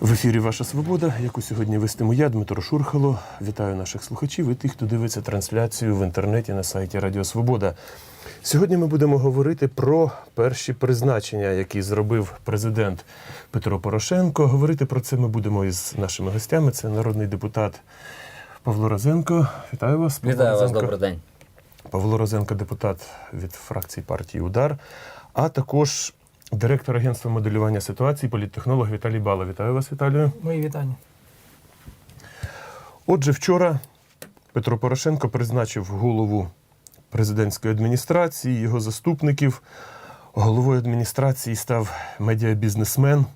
В ефірі Ваша Свобода, яку сьогодні вестиму я, Дмитро Шурхало. Вітаю наших слухачів і тих, хто дивиться трансляцію в інтернеті на сайті Радіо Свобода. Сьогодні ми будемо говорити про перші призначення, які зробив президент Петро Порошенко. Говорити про це ми будемо із нашими гостями. Це народний депутат Павло Розенко. Вітаю вас. Павло Вітаю вас, добрий день. Павло Розенко, депутат від фракції партії Удар, а також директор агентства моделювання ситуації, політтехнолог Віталій Бала. Вітаю вас, Віталію. Мої вітання. Отже, вчора Петро Порошенко призначив голову президентської адміністрації, його заступників. Головою адміністрації став медіабізнесмен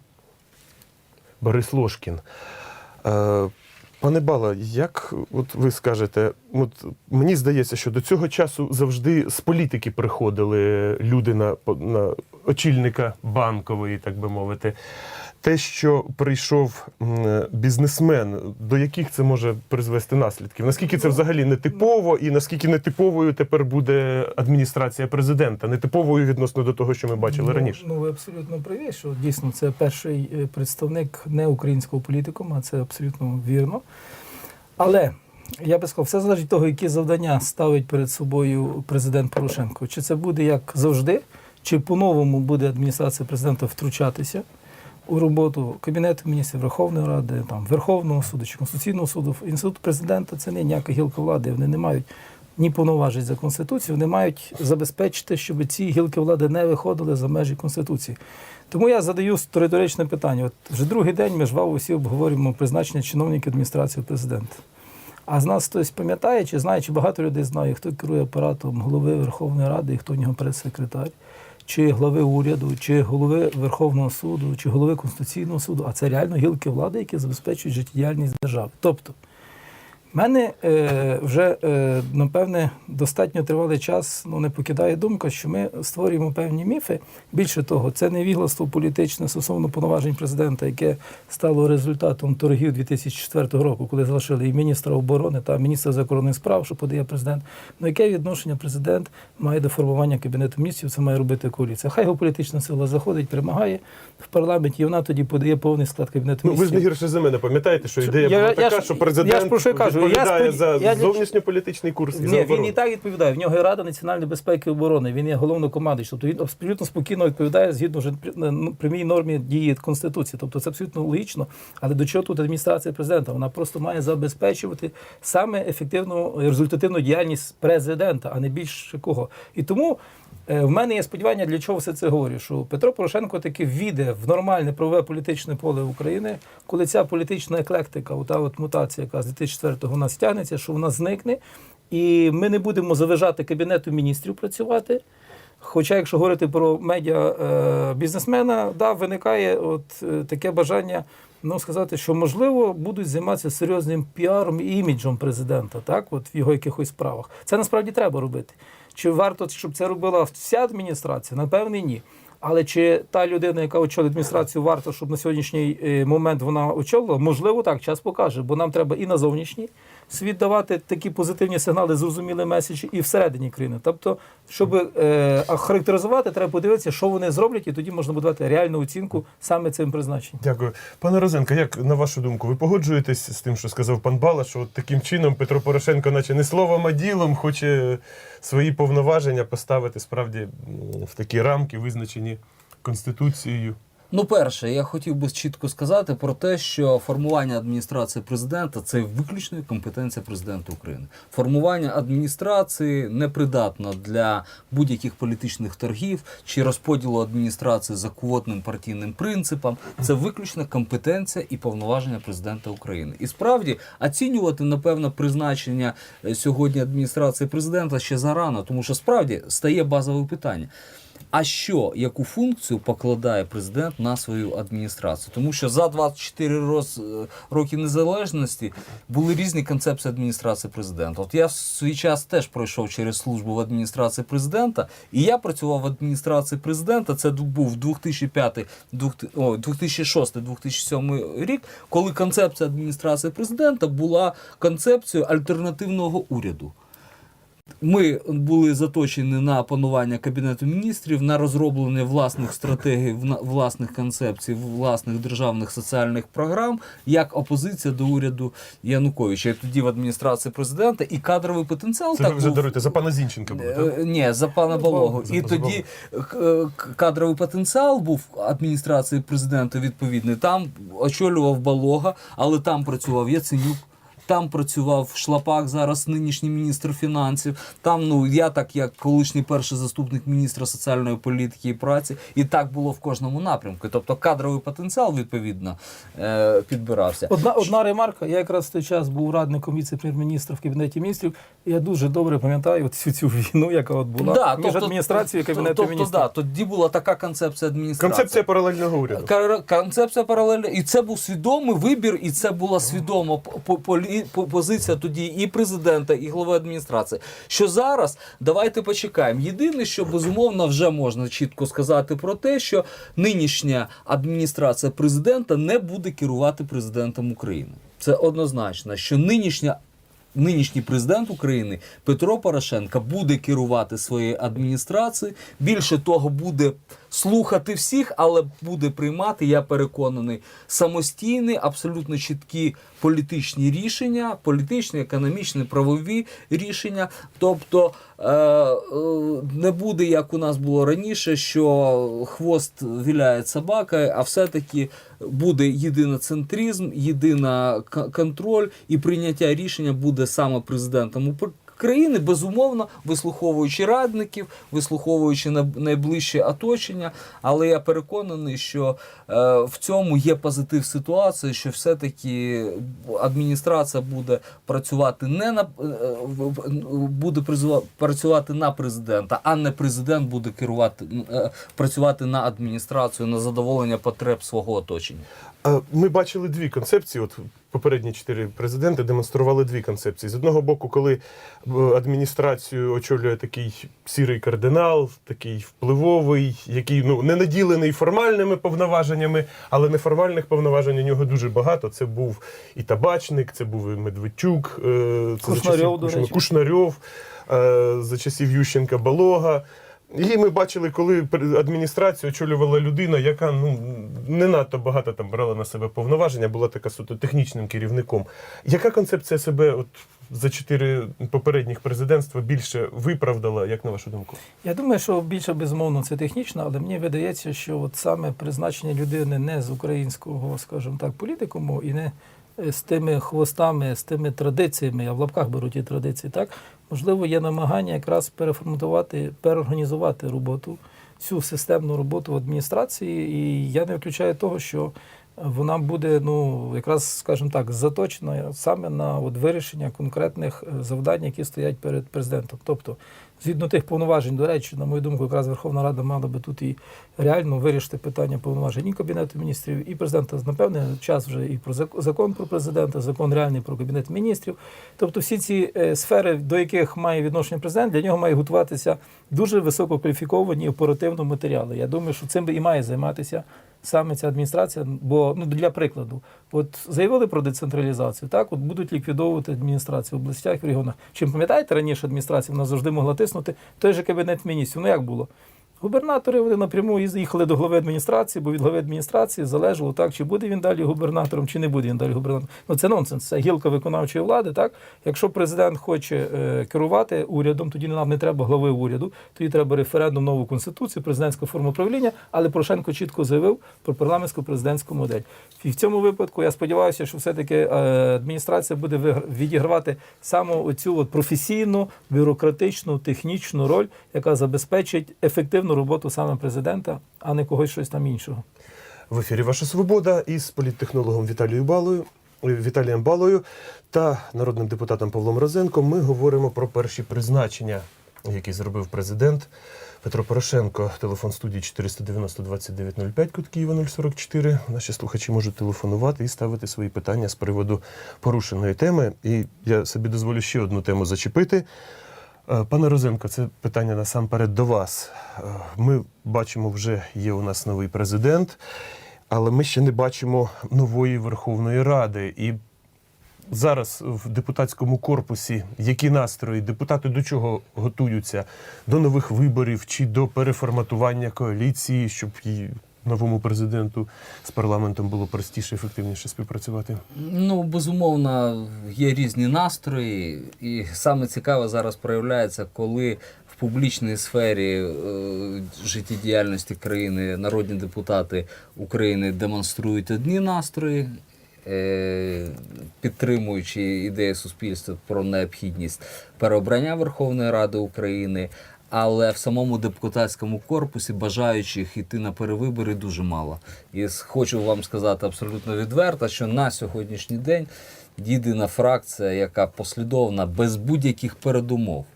Борис Лошкін. Пане Бала, як от ви скажете, от мені здається, що до цього часу завжди з політики приходили люди на, на очільника банкової, так би мовити. Те, що прийшов бізнесмен, до яких це може призвести наслідків? Наскільки це взагалі нетипово, і наскільки нетиповою тепер буде адміністрація президента, нетиповою відносно до того, що ми бачили ну, раніше? Ну, ви абсолютно праві, що дійсно це перший е, представник не українського політикума, це абсолютно вірно. Але я би сказав, все залежить від того, які завдання ставить перед собою президент Порошенко. Чи це буде як завжди, чи по-новому буде адміністрація президента втручатися у роботу Кабінету міністрів Верховної Ради, там, Верховного суду чи Конституційного суду. Інститут президента це не ніяка гілка влади. Вони не мають ні повноважень за Конституцією, вони мають забезпечити, щоб ці гілки влади не виходили за межі Конституції. Тому я задаю риторичне питання. От вже другий день ми жваво всі обговорюємо призначення чиновників адміністрації президента. А з нас хтось пам'ятає, чи знає, чи багато людей знає, хто керує апаратом голови Верховної Ради і хто в нього прес-секретар, чи глави уряду, чи голови Верховного суду, чи голови Конституційного суду. А це реально гілки влади, які забезпечують життєдіяльність держави. Тобто, в мене е, вже, е, напевне, достатньо тривалий час ну, не покидає думка, що ми створюємо певні міфи. Більше того, це невігластво політичне стосовно повноважень президента, яке стало результатом торгів 2004 року, коли залишили і міністра оборони та міністра закордонних справ, що подає президент. Ну яке відношення президент має до формування кабінету міністрів? Це має робити коаліція. Хай його політична сила заходить, перемагає в парламенті, і вона тоді подає повний склад кабінету Ну, ви ж не гірше за мене пам'ятаєте, що ідея Я- була я така, ж- що я президент ж про що кажу, я відповідає сподів- за я зовнішньополітичний курс і за Ні, він оборону. і так відповідає. В нього є Рада національної безпеки і оборони. Він є головнокомандуючий. Тобто він абсолютно спокійно відповідає згідно вже ну, прямій нормі дії Конституції. Тобто це абсолютно логічно. Але до чого тут адміністрація президента? Вона просто має забезпечувати саме ефективну результативну діяльність президента, а не більше кого. І тому. Е, В мене є сподівання, для чого все це говорю, що Петро Порошенко таки війде в нормальне правове політичне поле України, коли ця політична еклектика, ота от мутація, яка з 2004-го у нас тягнеться, що вона зникне, і ми не будемо заважати кабінету міністрів працювати. Хоча, якщо говорити про медіа е, бізнесмена, да, виникає от е, таке бажання ну, сказати, що можливо будуть займатися серйозним піаром і іміджем президента, так, от в його якихось справах. Це насправді треба робити. Чи варто, щоб це робила вся адміністрація? Напевне, ні. Але чи та людина, яка очолила адміністрацію, варто, щоб на сьогоднішній е, момент вона очолила? Можливо, так, час покаже, бо нам треба і на зовнішній світ давати такі позитивні сигнали, зрозумілі меседжі, і всередині країни. Тобто, щоб е, характеризувати, треба подивитися, що вони зроблять, і тоді можна будувати реальну оцінку саме цим призначенням. Дякую. Пане Розенко, як на вашу думку, ви погоджуєтесь з тим, що сказав пан Бала, що от таким чином Петро Порошенко, наче не словом, а ділом, хоче свої повноваження поставити справді в такі рамки, визначені Конституцією? Ну, перше, я хотів би чітко сказати про те, що формування адміністрації президента це виключно компетенція президента України. Формування адміністрації непридатно для будь-яких політичних торгів чи розподілу адміністрації за квотним партійним принципам. Це виключно компетенція і повноваження президента України. І справді оцінювати напевно призначення е, сьогодні адміністрації президента ще зарано, тому що справді стає базове питання. А що, яку функцію покладає президент на свою адміністрацію? Тому що за 24 роз, е, роки незалежності були різні концепції адміністрації президента. От я в свій час теж пройшов через службу в адміністрації президента, і я працював в адміністрації президента. Це був 2005, 2006-2007 рік, коли концепція адміністрації президента була концепцією альтернативного уряду. Ми були заточені на панування кабінету міністрів, на розроблення власних стратегій, власних концепцій, власних державних соціальних програм, як опозиція до уряду Януковича. І тоді в адміністрації президента і кадровий потенціал Це так ви вже був. даруєте за пана Зінченка було, так? Е, Ні, за пана Балогу. За І тоді е, кадровий потенціал був адміністрації президента відповідний. Там очолював Балога, але там працював Яценюк. Там працював Шлапак, зараз нинішній міністр фінансів. Там, ну я так як колишній перший заступник міністра соціальної політики і праці, і так було в кожному напрямку. Тобто кадровий потенціал відповідно е, підбирався. Одна, одна ремарка. Я якраз в той час був радником віце-прем'єр-міністра в кабінеті міністрів. Я дуже добре пам'ятаю всю цю війну, яка от була Да, між адміністрацією і кабінетом тобто, міністрів. да, тоді була така концепція адміністрації. Концепція паралельного уряду. Концепція паралельна, і це був свідомий вибір, і це була свідома по- по- полі- по- позиція тоді і президента, і голови адміністрації. Що зараз давайте почекаємо. Єдине, що безумовно вже можна чітко сказати про те, що нинішня адміністрація президента не буде керувати президентом України. Це однозначно, що нинішня. Нинішній президент України Петро Порошенко буде керувати своєю адміністрацією. Більше того, буде слухати всіх, але буде приймати, я переконаний, самостійні, абсолютно чіткі політичні рішення, політичні, економічні, правові рішення. Тобто е, е, не буде, як у нас було раніше, що хвост віляє собака, а все-таки буде єдиноцентризм, єдина контроль і прийняття рішення буде саме президентом країни, безумовно, вислуховуючи радників, вислуховуючи на- найближче оточення. Але я переконаний, що е, в цьому є позитив ситуації, що все-таки адміністрація буде працювати не на е, буде працювати на президента, а не президент буде керувати е, працювати на адміністрацію на задоволення потреб свого оточення. Ми бачили дві концепції. От попередні чотири президенти демонстрували дві концепції. З одного боку, коли е, адміністрацію очолює такий сірий кардинал, такий впливовий, який ну не наділений формальними повноваженнями, але неформальних повноважень у нього дуже багато. Це був і табачник, це був і Медведчук, е, це за Кушнарьов, до часів. Кушнарьов, е, за часів Ющенка Балога. І ми бачили, коли адміністрацію очолювала людина, яка ну не надто багато там брала на себе повноваження, була така суто технічним керівником. Яка концепція себе от за чотири попередніх президентства більше виправдала, як на вашу думку? Я думаю, що більше безумовно це технічно, але мені видається, що от саме призначення людини не з українського, скажімо так, політикуму і не з тими хвостами, з тими традиціями, я в лапках беру ті традиції, так можливо, є намагання якраз переформатувати, переорганізувати роботу, всю системну роботу в адміністрації. І я не виключаю того, що вона буде, ну якраз, скажімо так, заточена саме на от вирішення конкретних е, завдань, які стоять перед президентом. Тобто, згідно тих повноважень, до речі, на мою думку, якраз Верховна Рада мала би тут і реально вирішити питання повноважень і Кабінету міністрів, і президента. Напевне, час вже і про закон про президента, закон реальний про кабінет міністрів. Тобто, всі ці е, сфери, до яких має відношення президент, для нього має готуватися дуже висококваліфіковані оперативно матеріали. Я думаю, що цим би і має займатися саме ця адміністрація. Бо ну для прикладу, от заявили про децентралізацію, так от будуть ліквідовувати адміністрацію в областях в регіонах. Чим пам'ятаєте, раніше адміністрація вона завжди могла тиснути той же кабінет міністрів. Ну як було? Губернатори вони напряму їхали до глави адміністрації, бо від глави адміністрації залежало так, чи буде він далі губернатором, чи не буде він далі губернатором. Ну це нонсенс, це гілка виконавчої влади. Так, якщо президент хоче е, керувати урядом, тоді нам не треба глави уряду, тоді треба референдум, нову конституцію, президентська форма правління. Але Порошенко чітко заявив про парламентську президентську модель. І в цьому випадку я сподіваюся, що все-таки е, адміністрація буде відігравати саме оцю от професійну, бюрократичну, технічну роль, яка забезпечить ефективну роботу саме президента, а не когось щось там іншого. В ефірі Ваша Свобода із політтехнологом Віталією Балою. Віталієм Балою та народним депутатом Павлом Розенко ми говоримо про перші призначення, які зробив президент Петро Порошенко. Телефон студії 490 2905, код Києва 044. Наші слухачі можуть телефонувати і ставити свої питання з приводу порушеної теми. І я собі дозволю ще одну тему зачепити. Е, Пане Розенко, це питання насамперед до вас. Е, Ми бачимо, вже є у нас новий президент, але ми ще не бачимо нової Верховної Ради. І зараз в депутатському корпусі які настрої? Депутати до чого готуються? До нових виборів чи до переформатування коаліції, щоб новому президенту з парламентом було простіше, ефективніше співпрацювати? Ну, безумовно, є різні настрої, і саме цікаве зараз проявляється, коли в публічній сфері е, життєдіяльності країни народні депутати України демонструють одні настрої, е, підтримуючи ідеї суспільства про необхідність переобрання Верховної Ради України. Але в самому депутатському корпусі бажаючих йти на перевибори дуже мало. І хочу вам сказати абсолютно відверто, що на сьогоднішній день єдина фракція, яка послідовна без будь-яких передумов,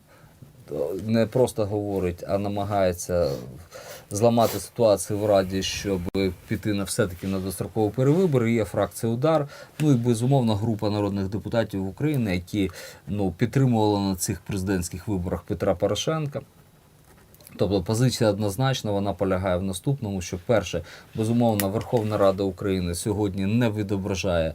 не просто говорить, а намагається зламати ситуацію в Раді, щоб піти на все-таки на дострокові перевибори. Є фракція Удар. Ну і безумовно група народних депутатів України, які ну, підтримували на цих президентських виборах Петра Порошенка. Тобто позиція однозначна, вона полягає в наступному, що перше, безумовно, Верховна Рада України сьогодні не відображає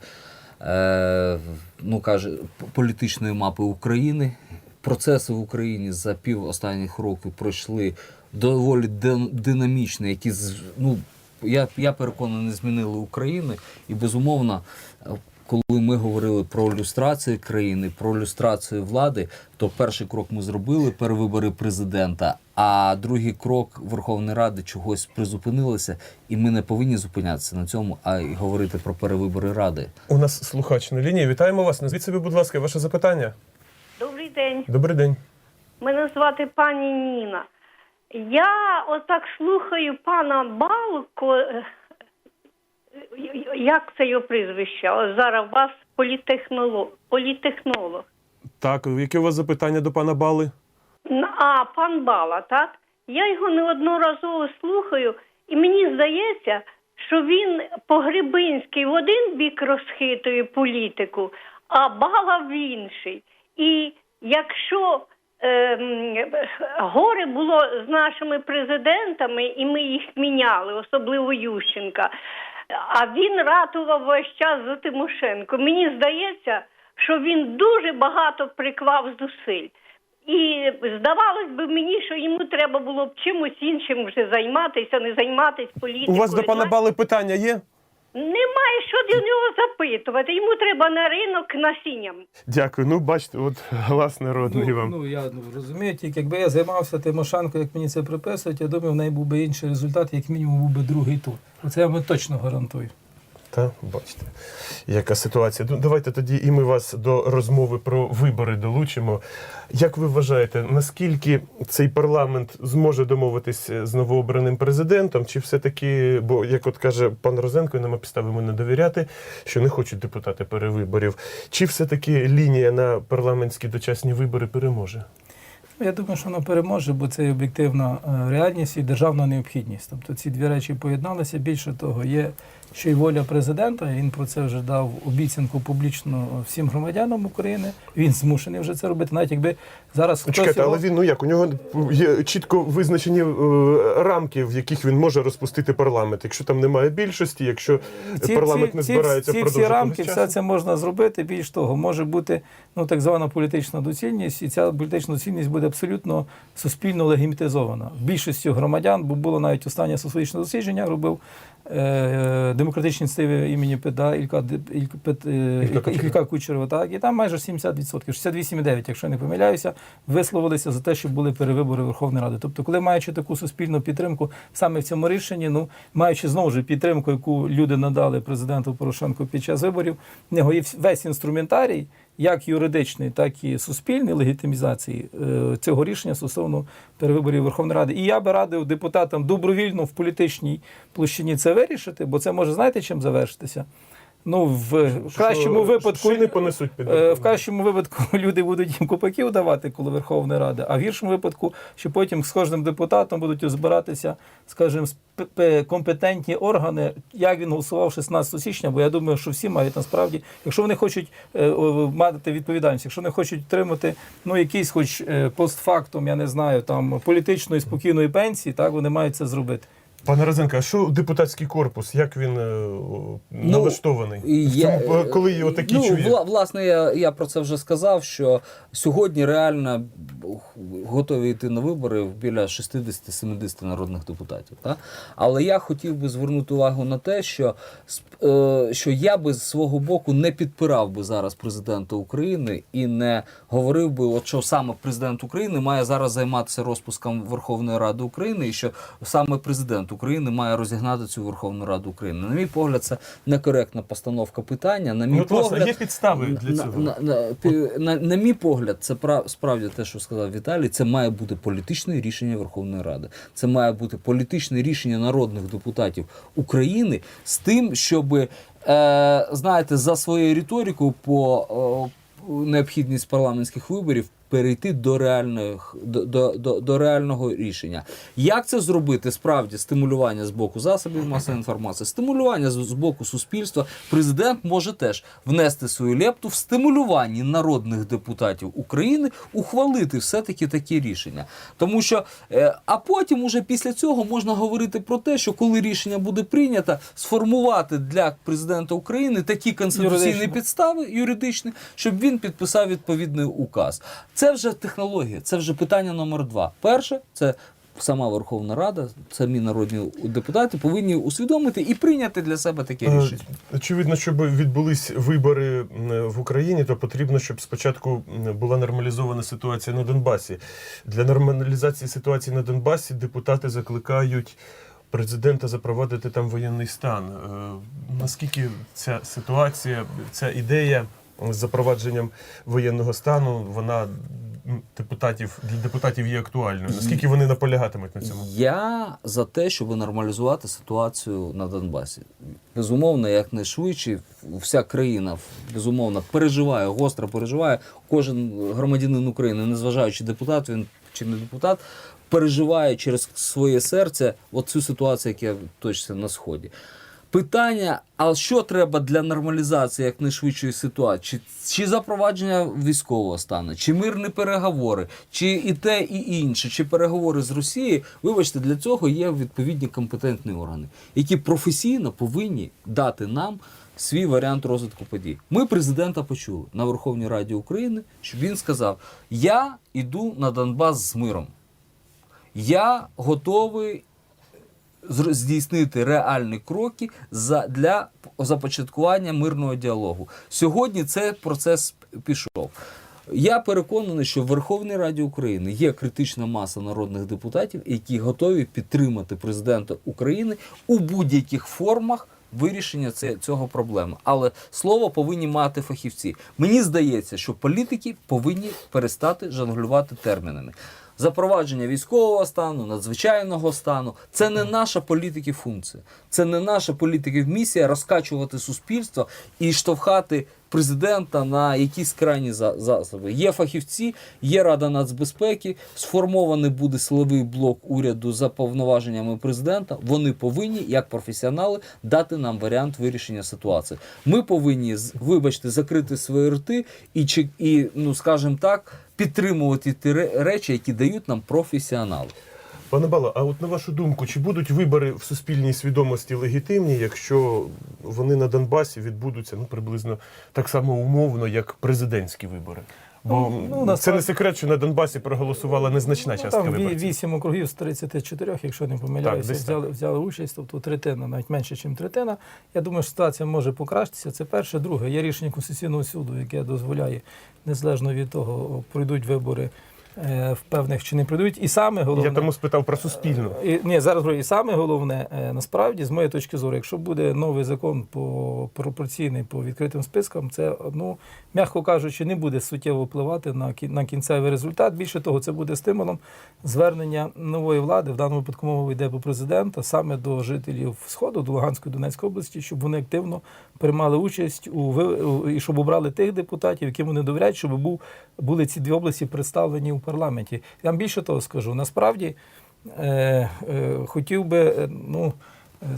е, ну, каже, політичної мапи України. Процеси в Україні за пів останніх років пройшли доволі дин- динамічно, які ну, я, я переконаний, змінили України. І безумовно, коли ми говорили про люстрацію країни, про люстрацію влади, то перший крок ми зробили перевибори президента. А другий крок Верховної Ради чогось призупинилося, і ми не повинні зупинятися на цьому, а й говорити про перевибори ради. У нас слухач на лінії. Вітаємо вас. Назвіть собі, будь ласка, ваше запитання. Добрий день. Добрий день. Мене звати пані Ніна. Я отак слухаю пана Балко. Як це його прізвище? О, зараз у вас політехнолог. політехнолог. Так, яке у вас запитання до пана Бали? Н- А, пан Бала, так? Я його неодноразово слухаю, і мені здається, що він по-грибинськи в один бік розхитує політику, а Бала в інший. І якщо ем, горе було з нашими президентами, і ми їх міняли, особливо Ющенка, а він ратував весь час за Тимошенко. Мені здається, що він дуже багато приклав зусиль. І здавалось би мені, що йому треба було б чимось іншим вже займатися, не займатися У вас до пана Бали питання є? Немає що до нього запитувати. Йому треба на ринок насінням. Дякую. Ну, бачите, от глас народний Ну, вам. ну я ну, розумію, тільки якби я займався Тимошенко, як мені це приписують, я думаю, в неї був би інший результат, як мінімум був би другий тур. Оце я вам точно гарантую. Та бачите, яка ситуація. Ну, давайте тоді і ми вас до розмови про вибори долучимо. Як ви вважаєте, наскільки цей парламент зможе домовитись з новообраним президентом? Чи все-таки, бо як от каже пан Розенко, нема підстави не довіряти, що не хочуть депутати перевиборів, чи все-таки лінія на парламентські дочасні вибори переможе? Ну, Я думаю, що воно переможе, бо це об'єктивна е, реальність і державна необхідність. Тобто ці дві речі поєдналися. Більше того, є ще й воля президента. Він про це вже дав обіцянку публічно всім громадянам України. Він змушений вже це робити, навіть якби зараз Ну, хтось Чекайте, його... але він ну як у нього є чітко визначені е, рамки, в яких він може розпустити парламент. Якщо там немає більшості, якщо парламент не збирається ці, ці, ці рамки, все це можна зробити. Більш того, може бути ну так звана політична доцільність, і ця політична доцільність буде абсолютно суспільно легімітизована. Більшістю громадян, бо було навіть останнє соціологічне дослідження, робив демократичні ініціативи імені Педа Ілька, е, Ілька Ілька, Кучерова. Ілька Кучерова, так, і там майже 70%, 68,9%, якщо я не помиляюся, висловилися за те, щоб були перевибори Верховної Ради. Тобто, коли маючи таку суспільну підтримку саме в цьому рішенні, ну маючи знову ж підтримку, яку люди надали президенту Порошенку під час виборів, в нього є весь інструментарій, як юридичної, так і суспільний легітимізації е, цього рішення стосовно перевиборів Верховної Ради. І я би радив депутатам добровільно в політичній площині це вирішити, бо це може знаєте чим завершитися. Ну, в кращому випадку шини понесуть під Е, В кращому випадку люди будуть їм купаків давати, коли Верховна Рада, а в гіршому випадку, що потім з кожним депутатом будуть збиратися, скажімо, компетентні органи, як він голосував 16 січня, бо я думаю, що всі мають насправді, якщо вони хочуть е, мати відповідальність, якщо вони хочуть отримати ну, якийсь хоч е, постфактум, я не знаю, там політичної спокійної пенсії, так вони мають це зробити. Пане Розенко, а що депутатський корпус? Як він е, налаштований? І я- цьому, е, коли його такі ну, чує? вла- власне, я, я про це вже сказав, що сьогодні реально готові йти на вибори біля 60-70 народних депутатів. Так? Але я хотів би звернути увагу на те, що, е, що я би з свого боку не підпирав би зараз президента України і не говорив би, от що саме президент України має зараз займатися розпуском Верховної Ради України, і що саме президент України має розігнати цю Верховну Раду України. На мій погляд, це некоректна постановка питання. На мій Ну, власне, погляд, є підстави для цього. На, на, на, на мій погляд, це пра- справді те, що сказав Віталій. Це має бути політичне рішення Верховної Ради. Це має бути політичне рішення народних депутатів України з тим, щоб е, знаєте, за своєю риторикою по е, необхідність парламентських виборів. Перейти до реальних до, до, до, до реального рішення. Як це зробити? Справді стимулювання з боку засобів масової інформації, стимулювання з, з боку суспільства. Президент може теж внести свою лепту в стимулюванні народних депутатів України ухвалити все-таки такі рішення. Тому що, е, а потім, уже після цього, можна говорити про те, що коли рішення буде прийнято, сформувати для президента України такі конституційні Юридично. підстави юридичні, щоб він підписав відповідний указ. Це вже технологія, це вже питання номер два. Перше, це сама Верховна Рада, самі народні депутати повинні усвідомити і прийняти для себе таке Е, рішення. Очевидно, щоб відбулись вибори в Україні, то потрібно, щоб спочатку була нормалізована ситуація на Донбасі. Для нормалізації ситуації на Донбасі депутати закликають президента запровадити там воєнний стан. Е, Наскільки ця ситуація, ця ідея з запровадженням воєнного стану, вона депутатів для депутатів є актуальною? Наскільки вони наполягатимуть на цьому? Я за те, щоб нормалізувати ситуацію на Донбасі. Безумовно, якнайшвидше вся країна безумовно переживає, гостро переживає. Кожен громадянин України, незважаючи депутат він чи не депутат, переживає через своє серце от цю ситуацію, яка точиться на сході. Питання: а що треба для нормалізації якнайшвидшої ситуації? Чи, чи запровадження військового стану, чи мирні переговори, чи і те, і інше, чи переговори з Росією? Вибачте, для цього є відповідні компетентні органи, які професійно повинні дати нам свій варіант розвитку подій. Ми президента почули на Верховній Раді України, щоб він сказав: Я йду на Донбас з миром. Я готовий здійснити реальні кроки за, для започаткування мирного діалогу. Сьогодні цей процес пішов. Я переконаний, що в Верховній Раді України є критична маса народних депутатів, які готові підтримати президента України у будь-яких формах вирішення цього проблеми. Але слово повинні мати фахівці. Мені здається, що політики повинні перестати жонглювати термінами. Запровадження військового стану, надзвичайного стану це не наша політики функція. Це не наша політики місія розкачувати суспільство і штовхати президента на якісь крайні за- засоби. Є фахівці, є Рада нацбезпеки, сформований буде силовий блок уряду за повноваженнями президента. Вони повинні, як професіонали, дати нам варіант вирішення ситуації. Ми повинні, вибачте, закрити свої рти і, чи- і ну скажімо так, підтримувати ті речі, які дають нам професіонали. Пане Бало, а от на вашу думку, чи будуть вибори в суспільній свідомості легітимні, якщо вони на Донбасі відбудуться ну приблизно так само умовно, як президентські вибори? Бо Ну, на це насправді- не секрет, що на Донбасі проголосувала незначна Ну, частка виборців. вісім округів з 34, якщо не помиляюся, так. взяли, взяли участь, тобто третина, навіть менше, ніж третина. Я думаю, що ситуація може покращитися. Це перше. Друге, є рішення Конституційного суду, яке дозволяє, незалежно від того, пройдуть вибори в певних чи не пройдуть. І саме головне, Я тому спитав про суспільну. І, ні, зараз і саме головне, е, насправді, з моєї точки зору, якщо буде новий закон по пропорційний по відкритим спискам, це ну, м'яко кажучи, не буде суттєво впливати на на кінцевий результат. Більше того, це буде стимулом звернення нової влади. В даному випадку мова йде по президента саме до жителів Сходу, до Луганської Донецької області, щоб вони активно приймали участь у і щоб обрали тих депутатів, яким вони довіряють, щоб був були ці дві області представлені у парламенті. Я вам більше того скажу. Насправді е, е, хотів би, е, ну.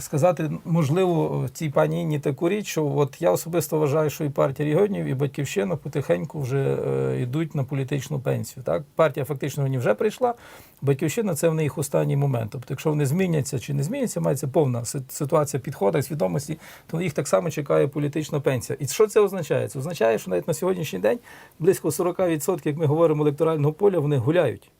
Сказати, можливо, цій пані Інні таку річ, що от я особисто вважаю, що і партія регіонів, і батьківщина потихеньку вже е, йдуть на політичну пенсію. Так, партія фактично вони вже прийшла. Батьківщина це в них останній момент. Тобто, якщо вони зміняться чи не зміняться, мається повна ситуація підходах, свідомості, то їх так само чекає політична пенсія. І що це означає? Це означає, що навіть на сьогоднішній день близько 40%, як ми говоримо, електорального поля, вони гуляють.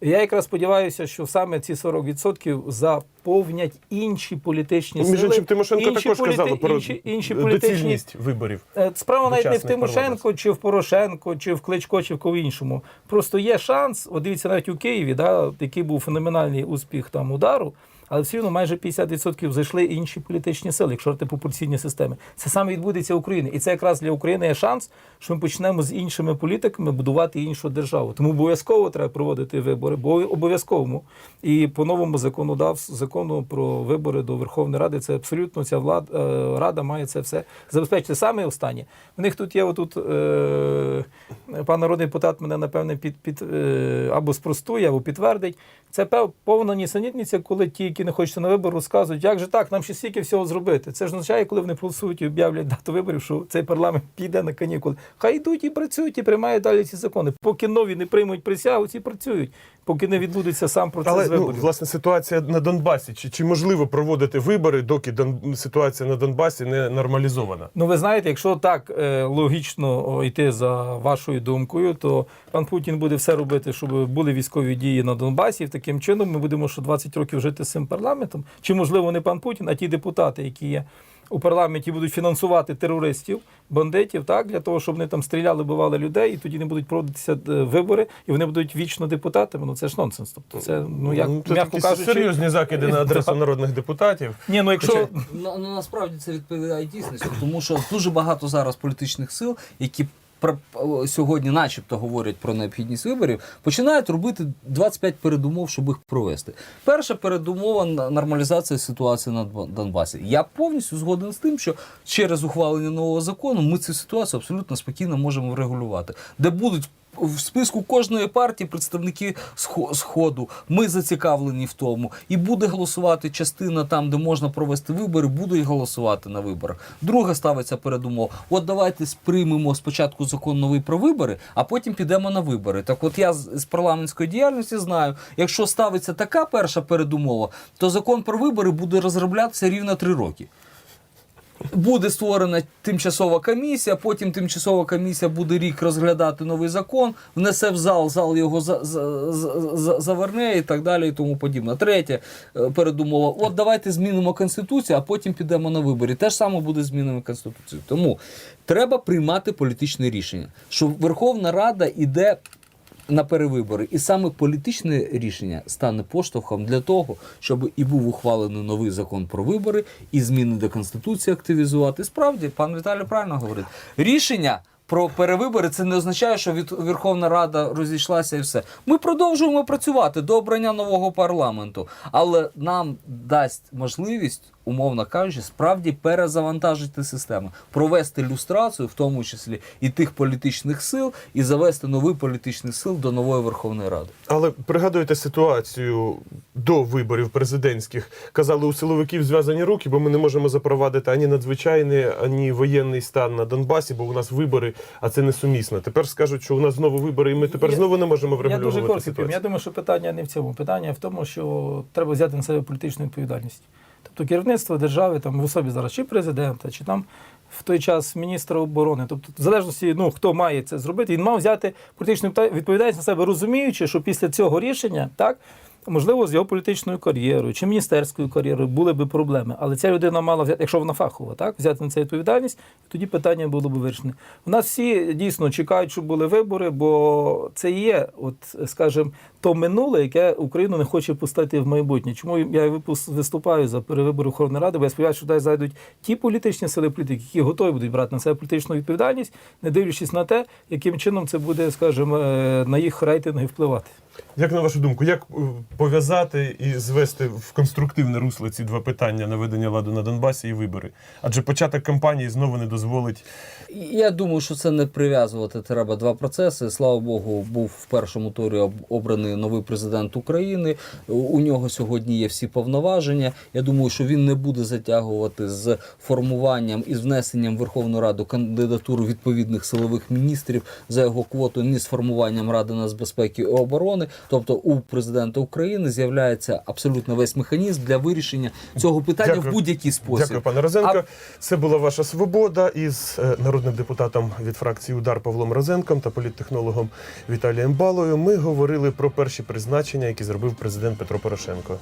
Я якраз сподіваюся, що саме ці 40% заповнять інші політичні сили. Між іншим, Тимошенко інші також політи- казала про інші, інші політичні доцільність виборів. Е, Справа навіть не в Тимошенко, Тимошенко, чи в Порошенко, чи в Кличко, чи в кого іншому. Просто є шанс, от дивіться, навіть у Києві, да, який був феноменальний успіх там удару, але все одно майже 50% зайшли інші політичні сили, якщо говорити пропорційні системи. Це саме відбудеться в Україні. І це якраз для України є шанс, що ми почнемо з іншими політиками будувати іншу державу. Тому обов'язково треба проводити вибори, бо обов'язково. І по новому законодавству закону про вибори до Верховної Ради це абсолютно ця влада е, рада має це все забезпечити. Саме останнє. В них тут є отут е, пан народний депутат мене напевне під, під е, або спростує, або підтвердить. Це повна нісенітниця, коли ті, які не хочуть на вибору, розказують, як же так, нам ще стільки всього зробити. Це ж означає, коли вони проголосують і об'являть дату виборів, що цей парламент піде на канікули. Хай йдуть і працюють, і приймають далі ці закони. Поки нові не приймуть присягу, ці працюють, поки не відбудеться сам процес Але ну, власне ситуація на Донбасі. Чи, чи можливо проводити вибори, доки Дон... ситуація на Донбасі не нормалізована? Ну, ви знаєте, якщо так е, логічно йти за вашою думкою, то пан Путін буде все робити, щоб були військові дії на Донбасі. І таким чином ми будемо що 20 років жити з цим парламентом. Чи можливо не пан Путін, а ті депутати, які є у парламенті, будуть фінансувати терористів, бандитів, так для того, щоб вони там стріляли, бивали людей, і тоді не будуть проводитися е, вибори, і вони будуть вічно депутатами. Ну це ж нонсенс. Тобто, це ну як Ну, це м'яко такі кажучи, серйозні закиди на адресу народних депутатів. Ні, ну якщо Хоча- Ну, ну, насправді це відповідає дійсності, тому що дуже багато зараз політичних сил, які сьогодні, начебто, говорять про необхідність виборів, починають робити 25 передумов, щоб їх провести. Перша передумова нормалізація ситуації на Донбасі. Я повністю згоден з тим, що через ухвалення нового закону ми цю ситуацію абсолютно спокійно можемо врегулювати, де будуть. В списку кожної партії представники Схо- Сходу. Ми зацікавлені в тому. І буде голосувати частина там, де можна провести вибори, будуть голосувати на виборах. Друге ставиться передумова. От давайте сприймемо спочатку закон новий про вибори, а потім підемо на вибори. Так от я з парламентської діяльності знаю, якщо ставиться така перша передумова, то закон про вибори буде розроблятися рівно три роки. Буде створена тимчасова комісія, потім тимчасова комісія буде рік розглядати новий закон, внесе в зал, зал його за, за, за, за- заверне і так далі, і тому подібне. Третє е, передумова: от давайте змінимо конституцію, а потім підемо на вибори. Те ж саме буде змінено конституцію. Тому треба приймати політичне рішення, що Верховна Рада іде на перевибори. І саме політичне рішення стане поштовхом для того, щоб і був ухвалений новий закон про вибори, і зміни до Конституції активізувати. Справді, пан Віталій правильно говорить. Рішення. Про перевибори це не означає, що від Верховна Рада розійшлася і все. Ми продовжуємо працювати до обрання нового парламенту, але нам дасть можливість, умовно кажучи, справді перезавантажити систему, провести люстрацію, в тому числі і тих політичних сил, і завести новий політичний сил до нової Верховної Ради. Але пригадуєте ситуацію до виборів президентських. Казали, у силовиків зв'язані руки, бо ми не можемо запровадити ані надзвичайний, ані воєнний стан на Донбасі, бо у нас вибори, а це несумісно. Тепер скажуть, що у нас знову вибори, і ми тепер Я- знову не можемо Я дуже врегулювати коротко ситуацію. Я думаю, що питання не в цьому. Питання в тому, що треба взяти на себе політичну відповідальність. Тобто керівництво держави, там в особі зараз чи президента, чи там в той час міністра оборони. Тобто, в залежності, ну хто має це зробити, він мав взяти політичну відповідальність на себе, розуміючи, що після цього рішення так. Можливо, з його політичною кар'єрою чи міністерською кар'єрою були б проблеми, але ця людина мала взяти, якщо вона фахова, так взяти на це відповідальність, тоді питання було б вирішене. У нас всі дійсно чекають, щоб були вибори, бо це є, от скажімо, то минуле, яке Україну не хоче пустити в майбутнє. Чому я виступаю за перевибори Верховної Ради? Бо я сподіваюся, що туди зайдуть ті політичні сили політики, які готові будуть брати на себе політичну відповідальність, не дивлячись на те, яким чином це буде, скажімо, е, на їх рейтинги впливати. Як на вашу думку, як е, пов'язати і звести в конструктивне русло ці два питання наведення ладу на Донбасі і вибори? Адже початок кампанії знову не дозволить Я думаю, що це не прив'язувати треба два процеси. Слава Богу, був в першому турі об- обраний обраний новий президент України. У нього сьогодні є всі повноваження. Я думаю, що він не буде затягувати з формуванням і з внесенням в Верховну Раду кандидатур відповідних силових міністрів за його квоту, ні з формуванням Ради нацбезпеки і оборони. Тобто у президента України з'являється абсолютно весь механізм для вирішення цього питання Дякую. в будь-який спосіб. Дякую, пане Розенко. А- Це була ваша свобода із е, народним депутатом від фракції Удар Павлом Розенком та політтехнологом Віталієм Балою. Ми говорили про перші призначення, які зробив президент Петро Порошенко.